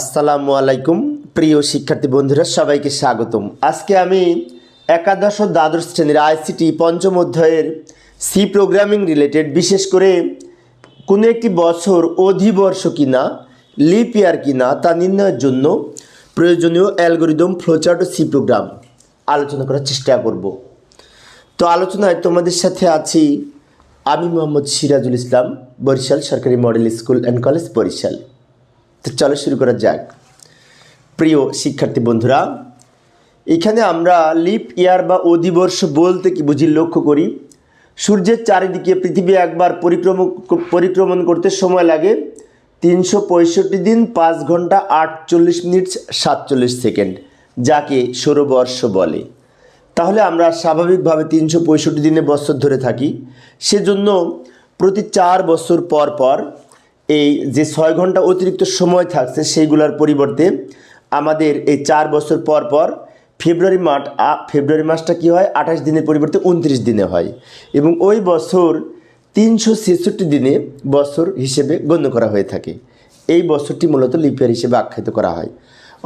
আসসালামু আলাইকুম, প্রিয় শিক্ষার্থী বন্ধুরা, সবাইকে স্বাগতম। আজকে আমি একাদশ দ্বাদশ শ্রেণির আইসিটি পঞ্চম অধ্যায়ের সি প্রোগ্রামিং রিলেটেড, বিশেষ করে কোনো একটি বছর অধিবর্ষ কিনা, লিপ ইয়ার কিনা, তা নির্ণয়ের জন্য প্রয়োজনীয় অ্যালগোরিদম, ফ্লোচার্ট ও সি প্রোগ্রাম আলোচনা করার চেষ্টা করব। তো আলোচনায় তোমাদের সাথে আছি আমি মোহাম্মদ সিরাজুল ইসলাম, বরিশাল সরকারি model school and college Barisal. তো চলো শুরু করা যাক। প্রিয় শিক্ষার্থী বন্ধুরা, এখানে আমরা লিপ, ইয়ার বা অধিবর্ষ বলতে কি বুঝি লক্ষ্য করি? সূর্যের চারিদিকে পৃথিবী একবার পরিক্রম পরিক্রমণ করতে সময় লাগে তিনশো পঁয়ষট্টি দিন পাঁচ ঘণ্টা আটচল্লিশ মিনিট সাতচল্লিশ সেকেন্ড, যাকে সৌরবর্ষ বলে। তাহলে আমরা স্বাভাবিকভাবে তিনশো পঁয়ষট্টি দিনে বছর ধরে থাকি। সেজন্য প্রতি চার বছর পর পর এই যে ছয় ঘণ্টা অতিরিক্ত সময় থাকছে সেইগুলোর পরিবর্তে আমাদের এই চার বছর পর পর ফেব্রুয়ারি মাস ফেব্রুয়ারি মাসটা কী হয়? আঠাশ দিনের পরিবর্তে উনত্রিশ দিনে হয়। এবং ওই বছর তিনশো ছেষট্টি দিনে বছর হিসেবে গণ্য করা হয়ে থাকে। এই বছরটি মূলত লিপিয়ার হিসেবে আখ্যায়িত করা হয়।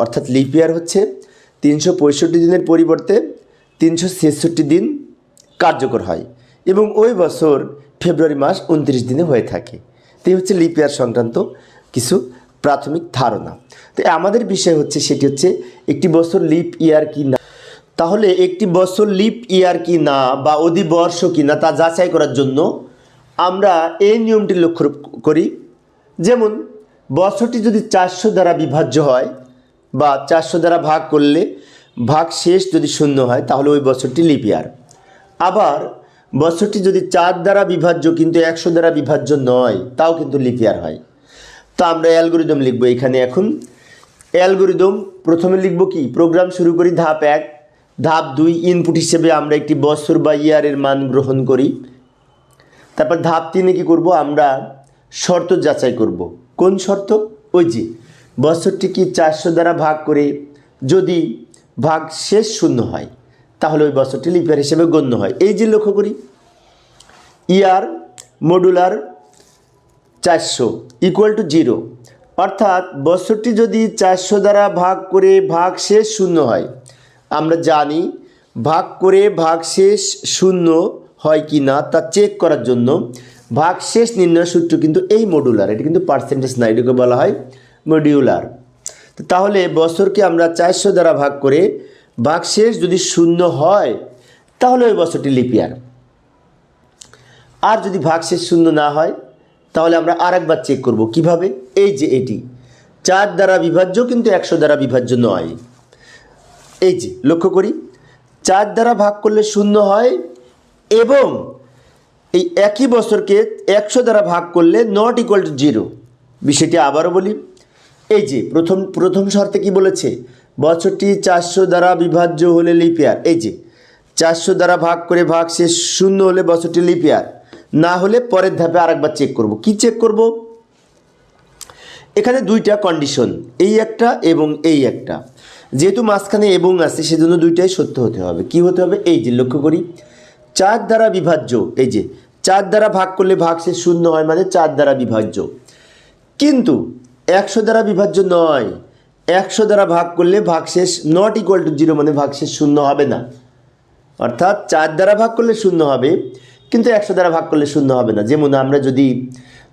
অর্থাৎ লিপিয়ার হচ্ছে তিনশো পঁয়ষট্টি দিনের পরিবর্তে তিনশো ছেষট্টি দিন কার্যকর হয়। এবং ওই বছর ফেব্রুয়ারি মাস উনত্রিশ দিনে হয়ে থাকে। তো হচ্ছে লিপিয়ার সংক্রান্ত কিছু প্রাথমিক ধারণা। তো আমাদের বিষয় হচ্ছে সেটি হচ্ছে একটি বছর লিপ ইয়ার কি না? তাহলে একটি বছর লিপ ইয়ার কি না বা অধিবর্ষ কি না তা যাচাই করার জন্য আমরা এই নিয়মটি লক্ষ্য করি। যেমন, বছরটি যদি চারশো দ্বারা বিভাজ্য হয় বা চারশো দ্বারা ভাগ করলে ভাগ শেষ যদি শূন্য হয় তাহলে ওই বছরটি লিপ ইয়ার। আবার বছরটি যদি চার দ্বারা বিভাজ্য কিন্তু একশো দ্বারা বিভাজ্য নয়, তাও কিন্তু লিপ ইয়ার হয়। তো আমরা অ্যালগোরিদম লিখব এখানে এখন। অ্যালগোরিদম প্রথমে লিখব কি? প্রোগ্রাম শুরু করি ধাপ এক। ধাপ দুই ইনপুট হিসেবে আমরা একটি বছর বা ইয়ারের মান গ্রহণ করি। তারপর ধাপ তিনে কি করব? আমরা শর্ত যাচাই করব। কোন শর্ত? ওই যে, বছরটি কি চারশো দ্বারা ভাগ করে যদি ভাগ শেষ শূন্য হয় তাহলে ওই বছরটি লিপিয়ার হিসেবে গণ্য হয়। এই যে লক্ষ্য করি, ইয়ার মডুলার চারশো ইকুয়াল টু জিরো অর্থাৎ বছরটি যদি চারশো দ্বারা ভাগ করে ভাগ শেষ শূন্য হয়, আমরা জানি ভাগ করে ভাগ শেষ শূন্য হয় কি না তা চেক করার জন্য ভাগ শেষ নির্ণয় সূত্র কিন্তু এই মডুলার এটা কিন্তু পার্সেন্টেজ না, এটাকে বলা হয় মডিউলার তাহলে বছরকে আমরা চারশো দ্বারা ভাগ করে শেষ যদি শূন্য হয়, তাহলে ওই বছরটি লিপিয়ার। আর যদি ভাগ শেষ শূন্য না হয়, তাহলে আমরা আরেকবার চেক করব কীভাবে? এই যে এটি। চার দ্বারা বিভাজ্য কিন্তু একশো দ্বারা বিভাজ্য নয়। এই যে, লক্ষ্য করি। চার দ্বারা ভাগ করলে শূন্য হয় এবং এই একই বছরকে একশো দ্বারা ভাগ করলে নট ইকুয়াল টু জিরো বিষয়টি আবারও বলি। এই যে, প্রথম প্রথম শর্তে কি বলেছে? বছরটি চারশো দ্বারা বিভাজ্য হলে লিপিয়ার এই যে, চারশো দ্বারা ভাগ করে ভাগ শেষ শূন্য হলে বছরটি লিপিয়ার না হলে পরের ধাপে আরেকবার চেক করব। কি চেক করব? এখানে দুইটা কন্ডিশন এই একটা এবং এই একটা। যেহেতু মাঝখানে এবং আছে, সেজন্য দুইটাই সত্য হতে হবে। কি হতে হবে? এই যে, লক্ষ্য করি। চার দ্বারা বিভাজ্য, এই যে, চার দ্বারা ভাগ করলে ভাগ শেষ শূন্য হয় মানে চার দ্বারা বিভাজ্য। কিন্তু একশো দ্বারা বিভাজ্য নয়। একশো দ্বারা ভাগ করলে ভাগ শেষ নট ইকুয়াল টু জিরো মানে ভাগ শেষ শূন্য হবে না। অর্থাৎ চার দ্বারা ভাগ করলে শূন্য হবে, কিন্তু একশো দ্বারা ভাগ করলে শূন্য হবে না। যেমন আমরা যদি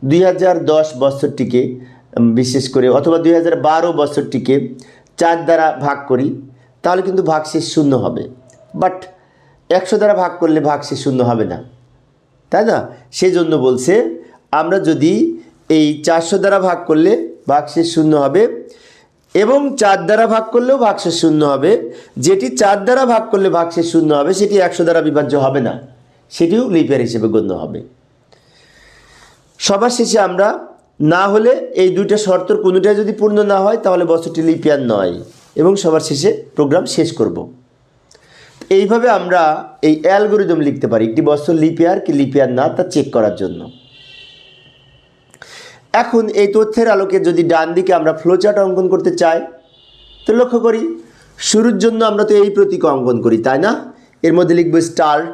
দুই হাজার দশ বছরটিকে বিশেষ করে অথবা দুই হাজার বারো বছরটিকে চার দ্বারা ভাগ করি, তাহলে কিন্তু ভাগ শেষ শূন্য হবে। বাট একশো দ্বারা ভাগ করলে ভাগ শেষ শূন্য হবে না। তাই না? সেই জন্য বলছে, আমরা যদি এই চারশো দ্বারা ভাগ করলে ভাগশেষ শূন্য হবে এবং চার দ্বারা ভাগ করলেও ভাগশেষ শূন্য হবে। যেটি চার দ্বারা ভাগ করলে ভাগশেষ শূন্য হবে, সেটি একশো দ্বারা বিভাজ্য হবে না। সেটিও লিপিয়ার হিসেবে গণ্য হবে। সবার শেষে আমরা না হলে এই দুইটা শর্তর কোনোটাই যদি পূর্ণ না হয়, তাহলে বছরটি লিপিয়ার নয়। এবং সবার শেষে প্রোগ্রাম শেষ করব। এইভাবে আমরা এই অ্যালগোরিদম লিখতে পারি, একটি বছর লিপিয়ার কি লিপিয়ার না তা চেক করার জন্য। এখন এই তথ্যের আলোকে যদি ডান দিকে আমরা ফ্লোচার্ট অঙ্কন করতে চাই, তো লক্ষ্য করি, শুরুর জন্য আমরা তো এই প্রতীক অঙ্কন করি, তাই না? এর মধ্যে লিখব স্টার্ট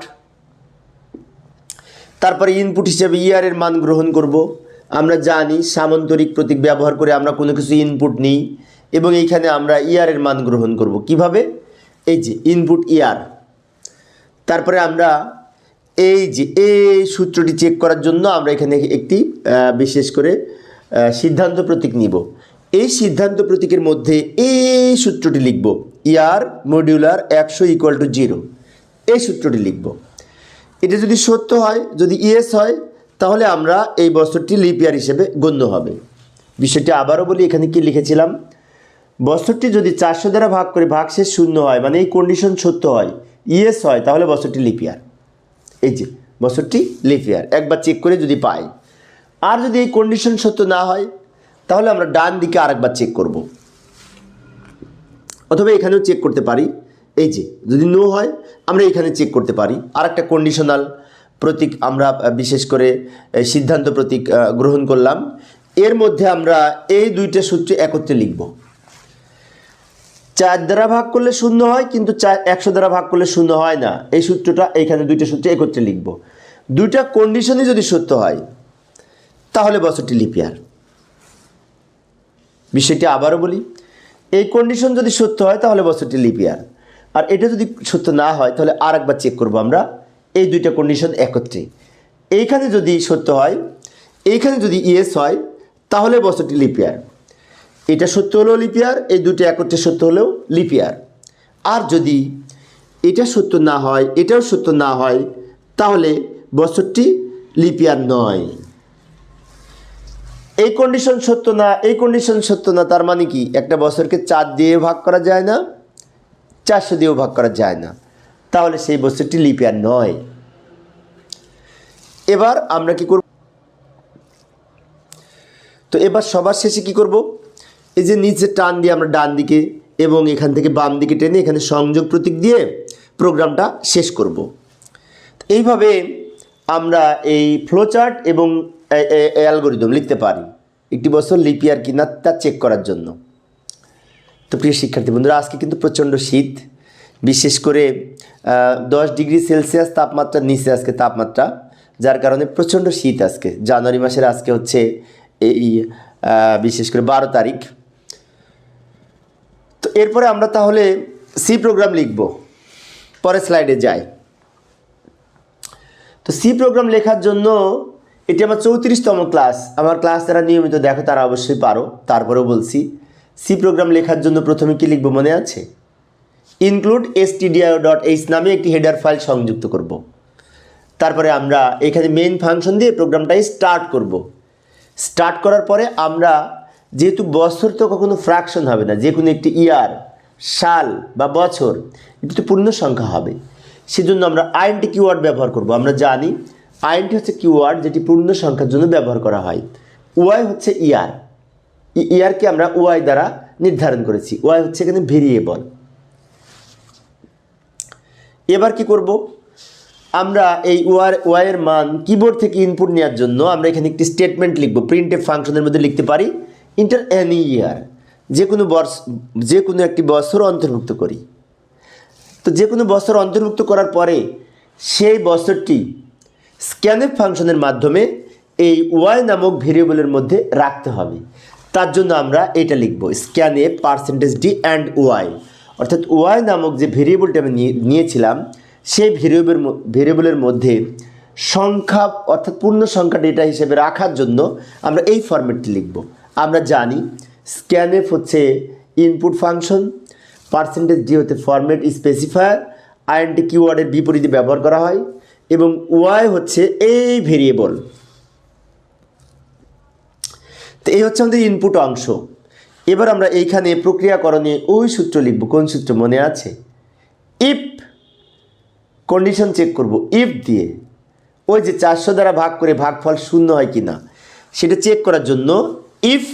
তারপরে ইনপুট হিসেবে ইয়ারের মান গ্রহণ করব। আমরা জানি সামান্তরিক প্রতীক ব্যবহার করে আমরা কোনো কিছু ইনপুট নিই, এবং এইখানে আমরা ইয়ারের মান গ্রহণ করব। কীভাবে? এই যে ইনপুট ইয়ার তারপরে আমরা এই যে এই সূত্রটি চেক করার জন্য আমরা এখানে একটি বিশেষ করে সিদ্ধান্ত প্রতীক নিব। এই সিদ্ধান্ত প্রতীকের মধ্যে এই সূত্রটি লিখব। ইয়ার মডিউলার একশো ইকুয়াল টু জিরো এই সূত্রটি লিখব। এটা যদি সত্য হয়, যদি ইয়েস হয়, তাহলে আমরা এই বছরটি লিপিয়ার হিসেবে গণ্য হবে। বিষয়টি আবারও বলি, এখানে কি লিখেছিলাম? বছরটি যদি চারশো দ্বারা ভাগ করে ভাগ শেষ শূন্য হয় মানে এই কন্ডিশন সত্য হয় ইয়েস হয়, তাহলে বছরটি লিপিয়ার এই যে বছরটি লিপিয়ার একবার চেক করে যদি পাই। আর যদি এই কন্ডিশন সত্য না হয়, তাহলে আমরা ডান দিকে আরেকবার চেক করব। অথবা এখানেও চেক করতে পারি। এই যে, যদি নো হয়, আমরা এখানে চেক করতে পারি। আর একটা কন্ডিশনাল প্রতীক আমরা বিশেষ করে সিদ্ধান্ত প্রতীক গ্রহণ করলাম। এর মধ্যে আমরা এই দুইটা সূত্র একত্রে লিখব। চার দ্বারা ভাগ করলে শূন্য হয়, কিন্তু চার, একশো দ্বারা ভাগ করলে শূন্য হয় না। এই সূত্রটা এখানে দুইটা সূত্র একত্রে লিখব। দুইটা কন্ডিশনই যদি সত্য হয় তাহলে বছরটি লিপিয়ার বিষয়টি আবারও বলি, এই কন্ডিশন যদি সত্য হয়, তাহলে বছরটি লিপিয়ার আর এটা যদি সত্য না হয়, তাহলে আর একবার চেক করব আমরা, এই দুইটা কন্ডিশন একত্রে। এইখানে যদি সত্য হয়, এইখানে যদি ইয়েস হয়, তাহলে বছরটি লিপিয়ার এটা সত্য হলেও লিপিয়ার এই দুটো একত্রে সত্য হলেও লিপিয়ার আর যদি এটা সত্য না হয়, এটাও সত্য না হয়, তাহলে বছরটি লিপিয়ার নয়। এই কন্ডিশন সত্য না, এই কন্ডিশন সত্য না, তার মানে কি? একটা বছরকে চার দিয়ে ভাগ করা যায় না, চারশো দিয়েও ভাগ করা যায় না। তাহলে সেই বছরটি লিপিয়ার নয়। এবার আমরা কি করব? তো এবার সবার শেষে কি করব? এই যে নিচে টান দিয়ে আমরা ডান দিকে এবং এখান থেকে বাম দিকে টেনে এখানে সংযোগ প্রতীক দিয়ে প্রোগ্রামটা শেষ করব। এইভাবে আমরা এই ফ্লোচার্ট এবং অ্যালগোরিদম লিখতে পারি। একটি বছর লিপিয়ার কিনা তা চেক করার জন্য। তো প্রিয় শিক্ষার্থী বন্ধুরা, আজকে কিন্তু প্রচণ্ড শীত। বিশেষ করে দশ ডিগ্রি সেলসিয়াস তাপমাত্রার নিচে আজকে তাপমাত্রা, যার কারণে প্রচণ্ড শীত আজকে। জানুয়ারি মাসের আজকে হচ্ছে এই বিশেষ করে বারো তারিখ। তো এরপরে আমরা তাহলে সি প্রোগ্রাম লিখব। পরের স্লাইডে যাই। তো সি প্রোগ্রাম লেখার জন্য এটি আমার চৌত্রিশতম ক্লাস। আমার ক্লাস যারা নিয়মিত দেখো, তারা অবশ্যই পারো। তারপরেও বলছি সি প্রোগ্রাম লেখার জন্য প্রথমে কি লিখব মনে আছে? ইনক্লুড এসটিডিআই ডট এইচ নামে একটি হেডার ফাইল সংযুক্ত করব। তারপরে আমরা এখানে মেইন ফাংশন দিয়ে প্রোগ্রামটাই স্টার্ট করব। স্টার্ট করার পরে আমরা, যেহেতু বছর তো কখনো ফ্র্যাকশন হবে না, যে কোনো একটি ইয়ার সাল বা বছর, এটি তো পূর্ণ সংখ্যা হবে। সেজন্য আমরা আইনটি কিওয়ার্ড ব্যবহার করব। আমরা জানি আইনটি হচ্ছে কিওয়ার্ড যেটি পূর্ণ সংখ্যার জন্য ব্যবহার করা হয়। ওয়াই হচ্ছে ইয়ার। ইয়ারকে আমরা ওয়াই দ্বারা নির্ধারণ করেছি। ওয়াই হচ্ছে এখানে ভেরিয়েবল। এবার কি করব? আমরা এই ওয়ার, ওয়াইয়ের মান কিবোর্ড থেকে ইনপুট নেওয়ার জন্য আমরা এখানে একটি স্টেটমেন্ট লিখব। প্রিন্টেড ফাংশনের মধ্যে লিখতে পারি ইন্টার এনি ইয়ার যে কোনো বর্ষ যে কোনো একটি বছর অন্তর্ভুক্ত করি। তো যে কোনো বছর অন্তর্ভুক্ত করার পরে সেই বছরটি স্ক্যানএফ ফাংশনের মাধ্যমে এই ওয়াই নামক ভেরিয়েবলের মধ্যে রাখতে হবে। তার জন্য আমরা এটা লিখব, স্ক্যানে পার্সেন্টেজ ডি অ্যান্ড ওয়াই। অর্থাৎ ওয়াই নামক যে ভেরিয়েবলটা আমি নিয়ে নিয়েছিলাম, সেই ভেরিয়েবল ভেরিয়েবলের মধ্যে সংখ্যা, অর্থাৎ পূর্ণ সংখ্যা ডেটা হিসেবে রাখার জন্য আমরা এই ফরম্যাটটি লিখব। আমরা জানি স্ক্যানএফ হচ্ছে ইনপুট ফাংশন, পার্সেন্টেজ ডি হতে ফরম্যাট স্পেসিফায়ার, আইএনটি কিওয়ার্ডের বিপরীতে ব্যবহার করা হয়। এবং ওয়াই হচ্ছে এই ভেরিয়েবল। তো এই হচ্ছে আমাদের ইনপুট অংশ। এবার আমরা এইখানে প্রক্রিয়াকরণে ওই সূত্র লিখব, কোন সূত্র মনে আছে? ইফ কন্ডিশন চেক করব ইফ দিয়ে। ওই যে চারশো দ্বারা ভাগ করে ভাগফল শূন্য হয় কি না সেটা চেক করার জন্য ইফ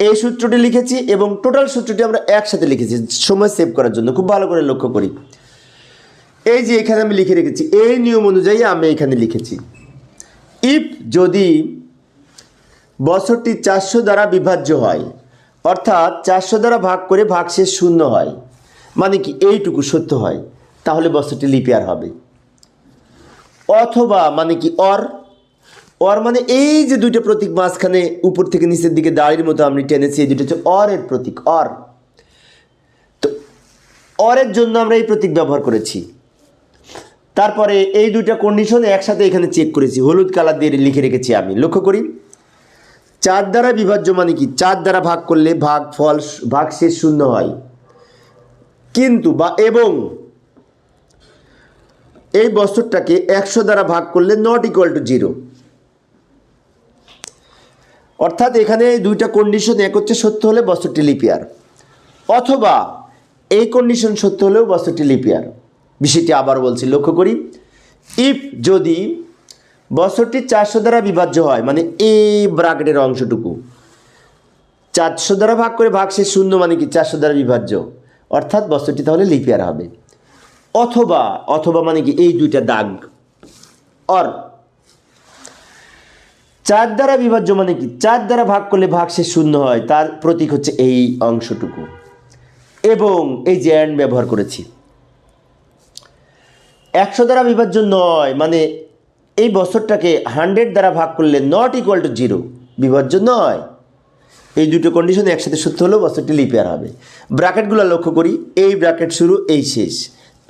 এই সূত্রটি লিখেছি এবং টোটাল সূত্রটি আমরা একসাথে লিখেছি, সময় সেভ করার জন্য। খুব ভালো করে লক্ষ্য করি। এই যে এখানে আমি লিখে রেখেছি, এই নিয়ম অনুযায়ী আমি এখানে লিখেছি। ইফ যদি বছরটি চারশো দ্বারা বিভাজ্য হয়, অর্থাৎ চারশো দ্বারা ভাগ করে ভাগশেষ শূন্য হয় মানে কি এইটুকু সত্য হয়, তাহলে বছরটি লিপিয়ার হবে। অথবা মানে কি অর অর মানে এই যে দুইটা প্রতীক মাঝখানে উপর থেকে নিচের দিকে দাড়ির মতো আমি টেনেছি, এই দুটো হচ্ছে অরের প্রতীক অর তো অরের জন্য আমরা এই প্রতীক ব্যবহার করেছি। তারপরে এই দুইটা কন্ডিশন একসাথে এখানে চেক করেছি। হলুদ কালার দিয়ে লিখে রেখেছি আমি। লক্ষ্য করি, চার দ্বারা বিভাজ্য মানে কি? চার দ্বারা ভাগ করলে ভাগ, ফল, ভাগ শেষ শূন্য হয়। কিন্তু বা, এবং এই বস্তুটাকে একশো দ্বারা ভাগ করলে নট ইকুয়াল টু জিরো অর্থাৎ এখানে এই দুইটা কন্ডিশন এক হচ্ছে সত্য হলে বস্তুটি লিপিয়ার অথবা এই কন্ডিশন সত্য হলেও বস্তুটি লিপিয়ার বিষয়টি আবার বলছি, লক্ষ্য করি। ইফ যদি বছরটি চারশো দ্বারা বিভাজ্য হয় মানে এই ব্রাকেটের অংশটুকু, চারশো দ্বারা ভাগ করে ভাগ সে শূন্য মানে কি চারশো দ্বারা বিভাজ্য? অর্থাৎ বস্তুটি তাহলে লিপিয়ার হবে। অথবা অথবা মানে কি এই দুইটা দাগ। অর চার দ্বারা বিভাজ্য মানে কি চার দ্বারা ভাগ করলে ভাগ সে শূন্য হয়, তার প্রতীক হচ্ছে এই অংশটুকু। এবং এই যে অ্যান্ড ব্যবহার করেছি। একশো দ্বারা বিভাজ্য নয় মানে এই বছরটাকে হান্ড্রেড দ্বারা ভাগ করলে নট ইকুয়াল টু জিরো বিভাজ্য নয়। এই দুটো কন্ডিশন একসাথে সত্য হলেও বছরটি লিপিয়ার হবে। ব্র্যাকেটগুলো লক্ষ্য করি, এই ব্র্যাকেট শুরু, এই শেষ।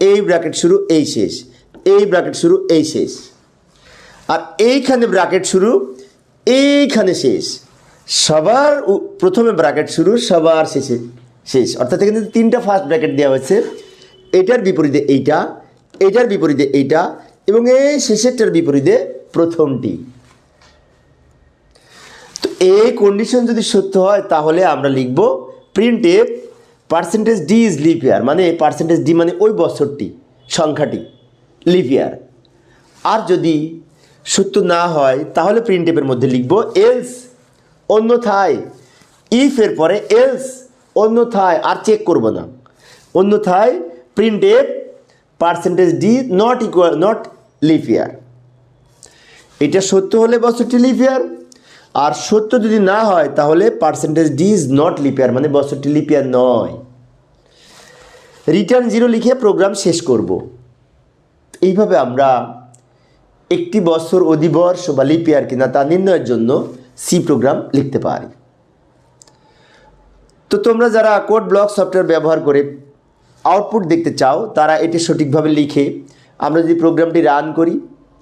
এই ব্র্যাকেট শুরু, এই শেষ। এই ব্র্যাকেট শুরু, এই শেষ। আর এইখানে ব্র্যাকেট শুরু, এইখানে শেষ। সবার প্রথমে ব্র্যাকেট শুরু, সবার শেষে শেষ। অর্থাৎ এখানে তিনটা ফার্স্ট ব্র্যাকেট দেওয়া হয়েছে। এটার বিপরীতে এইটা এটার বিপরীতে এইটা এবং এই শেষেরটার বিপরীতে প্রথমটি। তো এই কন্ডিশন যদি সত্য হয়, তাহলে আমরা লিখব print F percentage D is leap year মানে পার্সেন্টেজ ডি মানে ওই বছরটি, সংখ্যাটি লিপ ইয়ার আর যদি সত্য না হয়, তাহলে প্রিন্ট এফের মধ্যে লিখব এলস অন্যথায় ইফ এর পরে এলস অন্যথায়, আর চেক করব না। অন্যথায় print F percentage D not equal not leap year এটা সত্য হলে বছরটি লিপিয়ার আর সত্য যদি না হয়, তাহলে percentage D is not leap year মানে বছরটি লিপিয়ার নয়। রিটার্ন জিরো লিখে প্রোগ্রাম শেষ করব। এইভাবে আমরা একটি বছর অধিবর্ষ বা লিপিয়ার কিনা তা নির্ণয়ের জন্য সি প্রোগ্রাম লিখতে পারি। তো তোমরা যারা কোড ব্লক সফটওয়্যার ব্যবহার করে আউটপুট দেখতে চাও তারা এটি সঠিকভাবে লিখে আমরা যদি প্রোগ্রামটি রান করি